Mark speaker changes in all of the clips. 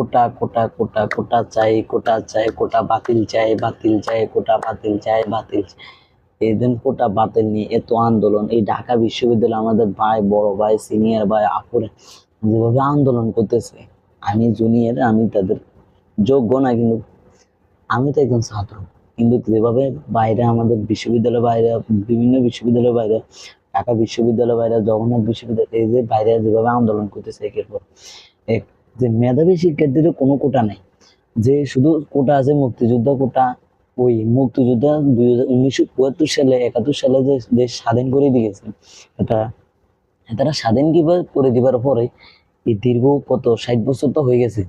Speaker 1: কোটা কোটা কোটা কোটা চাই কোটা চাই, কোটা বাতিল চাই বাতিল চাই, কোটা বাতিল চাই বাতিল চাই। এই দিন কোটা বাতিল নিয়ে এত আন্দোলন। এই ঢাকা বিশ্ববিদ্যালয় আমাদের ভাই, বড় ভাই সিনিয়র ভাই, আপুরে যেভাবে আন্দোলন করতেছে, আমি জুনিয়র আমি তাদের যোগ্য না, কিন্তু আমি তো একজন ছাত্র। কিন্তু যেভাবে বাইরে আমাদের বিশ্ববিদ্যালয় বাইরে, বিভিন্ন বিশ্ববিদ্যালয় বাইরে, ঢাকা বিশ্ববিদ্যালয় বাইরে, জগন্নাথ বিশ্ববিদ্যালয়, এই যে বাইরে যেভাবে আন্দোলন করতেছে, একের পর এক। যে মেধাবী শিক্ষার্থীদের কোনো কোটা নেই। যে শুধু কোটা আছে মুক্তিযুদ্ধ কোটা, ওই মুক্তিযুদ্ধ দুই হাজার সালে, একাত্তর সালে যে দেশ স্বাধীন করে দিয়েছে, এটা, তারা স্বাধীন কীভাবে করে দিবার পরে এই দীর্ঘ কত, ষাট বছর তো হয়ে গেছে।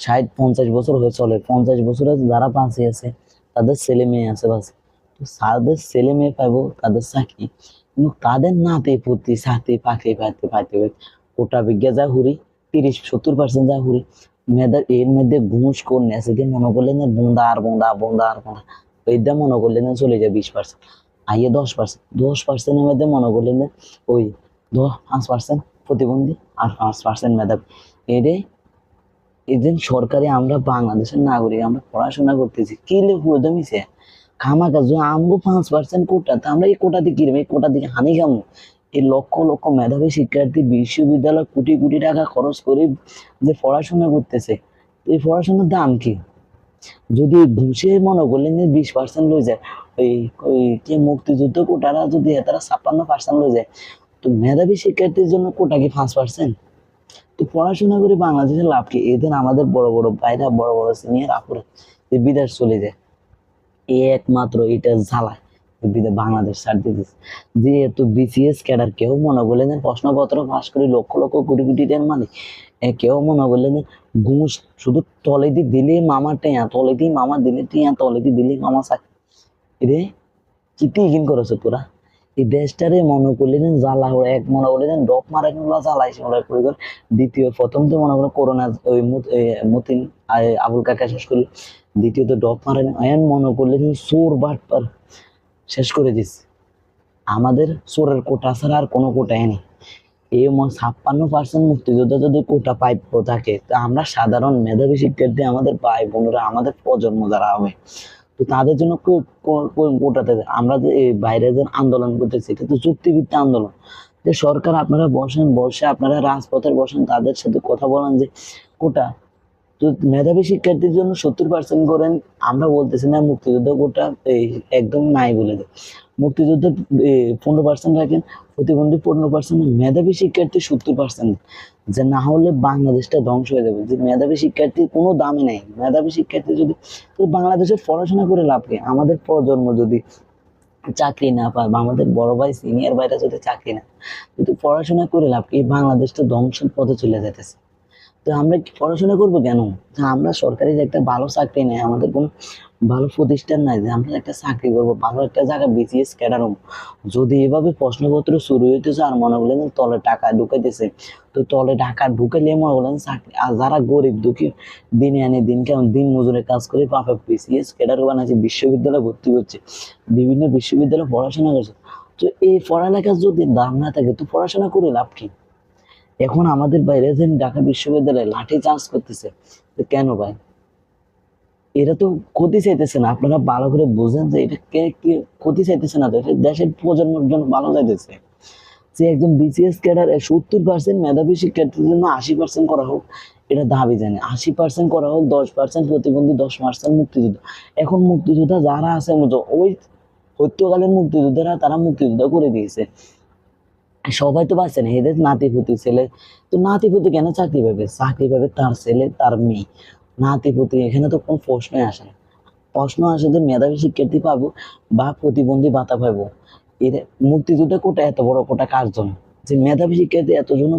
Speaker 1: ষাট, পঞ্চাশ বছর হয়ে চলে। পঞ্চাশ বছরে যারা বাঁচে আছে, তাদের ছেলে মেয়ে আছে বাসে। তো তাদের ছেলে মেয়ে পাবো তাদের চাকরি। কিন্তু তাদের নাতে পুতি সাথে পাখি পাইতে পাইতে, কোটা বিজ্ঞা যা হুরি তিরিশ, সত্তর পার্সেন্ট যা হুরি মেয়েদের এর মধ্যে ঘুষ করে নেছে দিয়ে মনে করলেন বোন্দা আর আর মনে করলেন যে চলে যায় বিশ পার্সেন্ট আইয়ে দশ পার্সেন্ট দশ পার্সেন্টের মধ্যে মনে করলেন যে ওই দশ, পাঁচ পার্সেন্ট প্রতিবন্ধী আর পাঁচ পার্সেন্ট মেধাবী। এদিন সরকারি আমরা বাংলাদেশের নাগরিক, আমরা পড়াশোনা করতেছি, কি লেখো জমিছে খামাকা আমগো পাঁচ পার্সেন্ট কোটা তা আমরা এই কোটাতে কিনবো এই কোটা দিকে হানি খামো? এই লক্ষ লক্ষ মেধাবী শিক্ষার্থী বিশ্ববিদ্যালয় কোটি কোটি টাকা খরচ করে যে পড়াশোনা করতেছে, এই পড়াশোনার দাম কি? যদি ঘুষে মনে করলেন যে বিশ পার্সেন্ট লয়ে যায় ওই ওই কি মুক্তিযুদ্ধ কোটারা যদি তারা ছাপ্পান্ন পার্সেন্ট লয়ে যায়, তো মেধাবী শিক্ষার্থীর জন্য কোটা কি পাঁচ পার্সেন্ট তো পড়াশোনা করে বাংলাদেশের লাভ কি? এদের আমাদের বড় বড় বাইরা বড় বড় সিনিয়র আপুরা বিদেশ চলে যায় একমাত্র এটা জ্বালায় বিদে- বাংলাদেশ দিতেছে। যে এত বিসিএস ক্যাডার কেউ মনে করলেন প্রশ্নপত্র করে লক্ষ লক্ষ কোটি কোটি এ কেউ মনে করলেন ঘুষ শুধু দিলে মামা মামা দিলে দিলে মামা করেছে পুরা? এই দেশটারে মনে করলেন জ্বালা এক মনে করলেন ডক মারা কিংবা জ্বালাইছে মনে করে করে দ্বিতীয় প্রথম তো মনে করেন করোনা, ওই মতিন আবুল কাকা শেষ করল। দ্বিতীয়ত ডক মারা এন মনে করলেন চোর বাটপার। শেষ করে দিস আমাদের চোরের কোটা ছাড়া আর কোনো কোটাই নেই। এই ছাপ্পান্ন পার্সেন্ট মুক্তিযোদ্ধা যদি কোটা পাইপ থাকে, তা আমরা সাধারণ মেধাবী শিক্ষার্থী আমাদের ভাই বোনেরা, আমাদের প্রজন্ম যারা হবে, তো তাদের জন্য কো- কো- কো- কোটাতে আমরা যে বাইরে যে আন্দোলন করতেছি, এটা তো চুক্তিভিত্তিক আন্দোলন। যে সরকার আপনারা বসেন, বসে আপনারা রাজপথে বসেন, তাদের সাথে কথা বলেন যে কোটা তো মেধাবী শিক্ষার্থীর জন্য সত্তর পার্সেন্ট করেন, আমরা বলতেছি না মুক্তিযুদ্ধ কোটা, এই একদম নাই বলে দেয়। মুক্তিযুদ্ধ পনেরো পার্সেন্ট রাখেন, প্রতিবন্ধী পনেরো পার্সেন্ট মেধাবী শিক্ষার্থী সত্তর পার্সেন্ট যে না হলে বাংলাদেশটা ধ্বংস হয়ে যাবে। যে মেধাবী শিক্ষার্থীর কোনো দামই নেই। মেধাবী শিক্ষার্থী যদি, তো বাংলাদেশের পড়াশোনা করে লাভ কি? আমাদের প্রজন্ম যদি চাকরি না পায় বা আমাদের বড় ভাই সিনিয়র ভাইরা যদি চাকরি না কিন্তু পড়াশোনা করে লাভ কি? বাংলাদেশটা ধ্বংসের পথে চলে যেতেছে তো আমরা পড়াশোনা করব কেন? আমরা সরকারি যে একটা ভালো চাকরি নেই, আমাদের কোনো ভালো প্রতিষ্ঠান নাই যে আমরা একটা চাকরি করব, ভালো একটা জায়গায় বিসিএস ক্যাডার যদি এভাবে প্রশ্নপত্র শুরু হইতেছে আর মনে করলেন তলে টাকা ঢুকাইতেছে, তো তলে টাকা ঢুকাইলে মনে করলেন চাকরি, আর যারা গরিব দুঃখী, দিনে আনে দিন কেমন দিন মজুরে কাজ করে পাপে বিসিএস ক্যাডার বানাচ্ছে বিশ্ববিদ্যালয়ে ভর্তি করছে, বিভিন্ন বিশ্ববিদ্যালয়ে পড়াশোনা করছে। তো এই পড়ালেখার যদি দাম না থাকে, তো পড়াশোনা করে লাভ কি? এখন আমাদের বাইরে যে ঢাকা বিশ্ববিদ্যালয়ে লাঠি চার্জ করতেছে, তো কেন ভাই? এরা তো ক্ষতি চাইতেছে না, আপনারা ভালো করে বুঝেন যে এটা কে কি ক্ষতি চাইতেছে না, তো এটা দেশের প্রজন্মের জন্য ভালো চাইতেছে। যে একজন বিসিএস ক্যাডার সত্তর পার্সেন্ট মেধাবী শিক্ষার্থীর জন্য আশি পার্সেন্ট করা হোক, এটা দাবি জানে। আশি পার্সেন্ট করা হোক, দশ পার্সেন্ট প্রতিবন্ধী, দশ পার্সেন্ট মুক্তিযুদ্ধ। এখন মুক্তিযোদ্ধা যারা আছে, ওই হত্যকালীন মুক্তিযোদ্ধারা তারা মুক্তিযোদ্ধা করে দিয়েছে। সবাই তো পাচ্ছে না এদের নাতিপুতি ছেলে, তো নাতিপুতি কেন চাকরি পাবে? চাকরি পাবে তার ছেলে, তার মেয়ে। নাতিপুতি, এখানে তো কোনো প্রশ্নই আসে না। প্রশ্ন আসে যে মেধাবী শিক্ষার্থী পাবো বা প্রতিবন্ধী ভাতা পাবো? এর মুক্তিযুদ্ধে কোটা এত বড় কোটা কার জন্য? যে মেধাবী শিক্ষার্থী এতজন,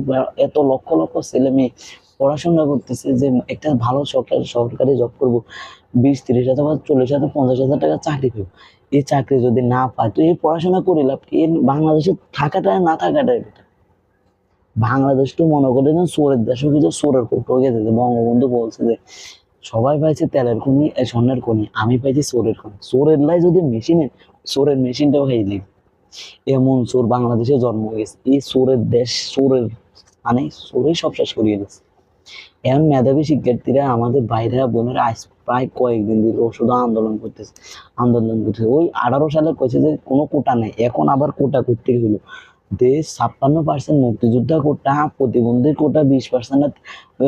Speaker 1: এত লক্ষ লক্ষ ছেলে মেয়ে পড়াশোনা করতেছে যে একটা ভালো সরকারি সরকারি জব করব, বিশ, তিরিশ হাজার বা চল্লিশ হাজার, পঞ্চাশ হাজার টাকা চাকরি পাবো। এই চাকরি যদি না পায়, তো এই পড়াশোনা করে লাভ? এর বাংলাদেশে থাকাটা না থাকাটাই better। বাংলাদেশ তো মনে করে যে চোরের দেশও কিছু চোরের কোটো গেছে বঙ্গবন্ধু বলছে যে, সবাই পাইছে তেলের খনি স্বর্ণের খনি, আমি পাইছি সোরের খনি। সোরের লাই যদি মেশিনে সোরের মেশিনটাও খাই দিই। এমন চোর বাংলাদেশে জন্ম হয়েছে। এই সোরের দেশ, সোরের মানে চোরেই সব শেষ করিয়ে দিচ্ছে এখন মেধাবী শিক্ষার্থীরা আমাদের বাইরেরা বোনেরা আজ প্রায় কয়েকদিন দিল শুধু আন্দোলন করতেছে আন্দোলন করতেছে। ওই আঠারো সালে কইছে যে কোনো কোটা নেই, এখন আবার কোটা করতে হলো দেশ ছাপ্পান্ন পার্সেন্ট মুক্তিযোদ্ধা কোটা, প্রতিবন্ধী কোটা বিশ পার্সেন্ট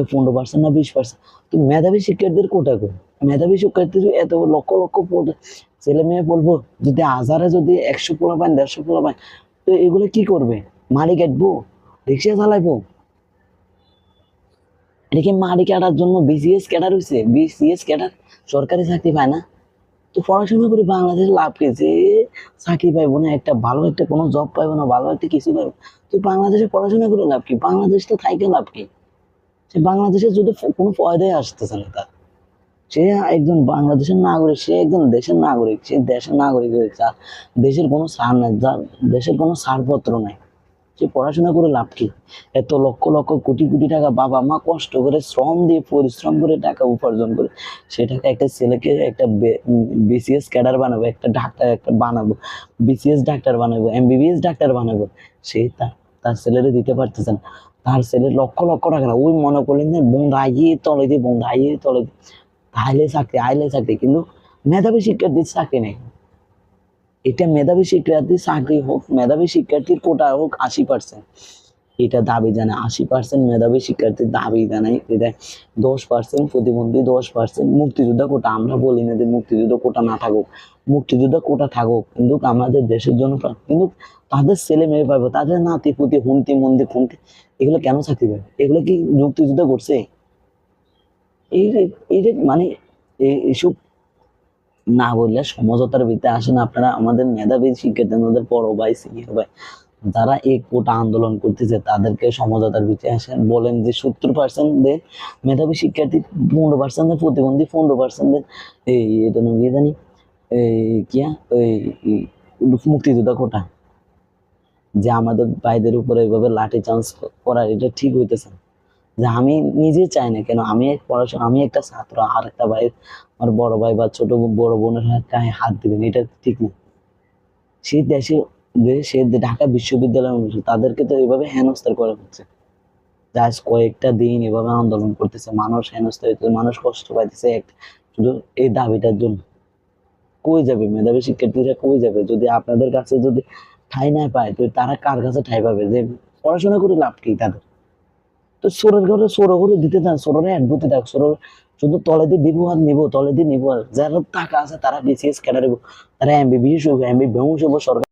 Speaker 1: পনেরো পার্সেন্ট না বিশ পার্সেন্ট তো মেধাবী শিক্ষার্থীদের কোটা করে মেধাবী শিক্ষার্থীর এত লক্ষ লক্ষ ছেলে মেয়ে বলব যদি হাজারে যদি একশো পোলা পায়, দেড়শো পোলা পায়, তো এগুলো কি করবে? মাড়ি কাটবো রিক্সা চালাইবো? এটা মাড়ি কাটার জন্য বিসিএস ক্যাডার হয়েছে বিসিএস ক্যাডার সরকারি চাকরি পায় না। তো পড়াশোনা করে বাংলাদেশে লাভ কি? যে চাকরি পাইবো না, একটা ভালো একটা কোনো জব পাইবো না, ভালো একটা কিছু পাইবো তো বাংলাদেশে পড়াশোনা করে লাভ কি? বাংলাদেশ তো থাইকে লাভ কি? সে বাংলাদেশে যদি কোনো ফয়দাই আসতেছে না তার। সে একজন বাংলাদেশের নাগরিক, সে একজন দেশের নাগরিক, সে দেশের নাগরিক হয়েছে। দেশের কোনো সার নাই দেশের কোনো ছাড়পত্র নাই। সে পড়াশোনা করে লাভ কি? এত লক্ষ লক্ষ কোটি কোটি টাকা বাবা মা কষ্ট করে শ্রম দিয়ে, পরিশ্রম করে, টাকা উপার্জন করে সে টাকা একটা ছেলেকে একটা বিসিএস ক্যাডার বানাবো, একটা ডাক্তার, একটা বানাবো বিসিএস ডাক্তার বানাবো এমবিবিএস ডাক্তার বানাবো, সে তার ছেলেরে দিতে পারতেছে না। তার ছেলে লক্ষ লক্ষ টাকা না ওই মনে করলেন যে বোন আইয়ে তলে দিয়ে, বোন আইয়ে তলে দিয়ে আইলে চাকরি আইলে চাকরি, কিন্তু মেধাবী শিক্ষার্থীর চাকরি নেই। এটা মেধাবী শিক্ষার্থীর চাকরি হোক, মেধাবী শিক্ষার্থীর কোটা হোক আশি এটা দাবি জানায়, আশি পার্সেন্ট মেধাবী শিক্ষার্থীর দাবি জানাই এটা দশ পার্সেন্ট প্রতিবন্ধী, দশ পার্সেন্ট মুক্তিযোদ্ধা কোটা। আমরা বলি না যে মুক্তিযুদ্ধ কোটা না থাকুক। মুক্তিযোদ্ধা কোটা থাকুক, কিন্তু আমাদের দেশের জন্য কিন্তু তাদের ছেলে মেয়ে পাবে, তাদের নাতি পুতি, হুমতি মন্দির খুমতি, এগুলো কেন চাকরি পাবে? এগুলো কি মুক্তিযুদ্ধ করছে? এই মানে এইসব না বললে সমঝোতার ভিতরে আসেন আপনারা আমাদের মেধাবী শিক্ষার্থী, আমাদের বড় ভাই সিনিয়র ভাই, যারা এই কোটা আন্দোলন করতেছে, তাদেরকে সমঝোতার ভিতরে আসেন বলেন যে সত্তর পার্সেন্ট দেন মেধাবী শিক্ষার্থী, পনেরো পার্সেন্ট দেন প্রতিবন্ধী, পনেরো পার্সেন্ট দেন এই, এটা কি জানি? এই কিয়া এই মুক্তিযোদ্ধা কোটা। যে আমাদের ভাইদের উপরে এভাবে লাঠি চান্স করা, এটা ঠিক হইতেছে না। যে আমি নিজে চাই না কেন? আমি পড়াশোনা, আমি একটা ছাত্র, আর একটা ভাই, আমার বড় ভাই বা ছোট বড় বোনের গায়ে হাত দিবেন, এটা ঠিক না। সেই দেশে সে ঢাকা বিশ্ববিদ্যালয়ের মানুষ, তাদেরকে তো এভাবে হেনস্থার করা হচ্ছে। জাস্ট কয়েকটা দিন এভাবে আন্দোলন করতেছে, মানুষ হেনস্থা হইতেছে, মানুষ কষ্ট পাইতেছে শুধু এই দাবিটার জন্য। কই যাবে মেধাবী শিক্ষার্থীরা কই যাবে? যদি আপনাদের কাছে যদি ঠাই না পায়, তো তারা কার কাছে ঠাই পাবে? যে পড়াশোনা করে লাভ কি তাদের? তো সোরের ঘরে সোরো করে দিতে চান সোরের অ্যাডভুতে দেখ সোর শুধু তলে দিয়ে দিব আর নিবো তলে দিয়ে নিবো আর যারা টাকা আছে তারা বিসিএস ক্যাডার তারা এমবিবিএস হব এমবিবিএস হব সরকার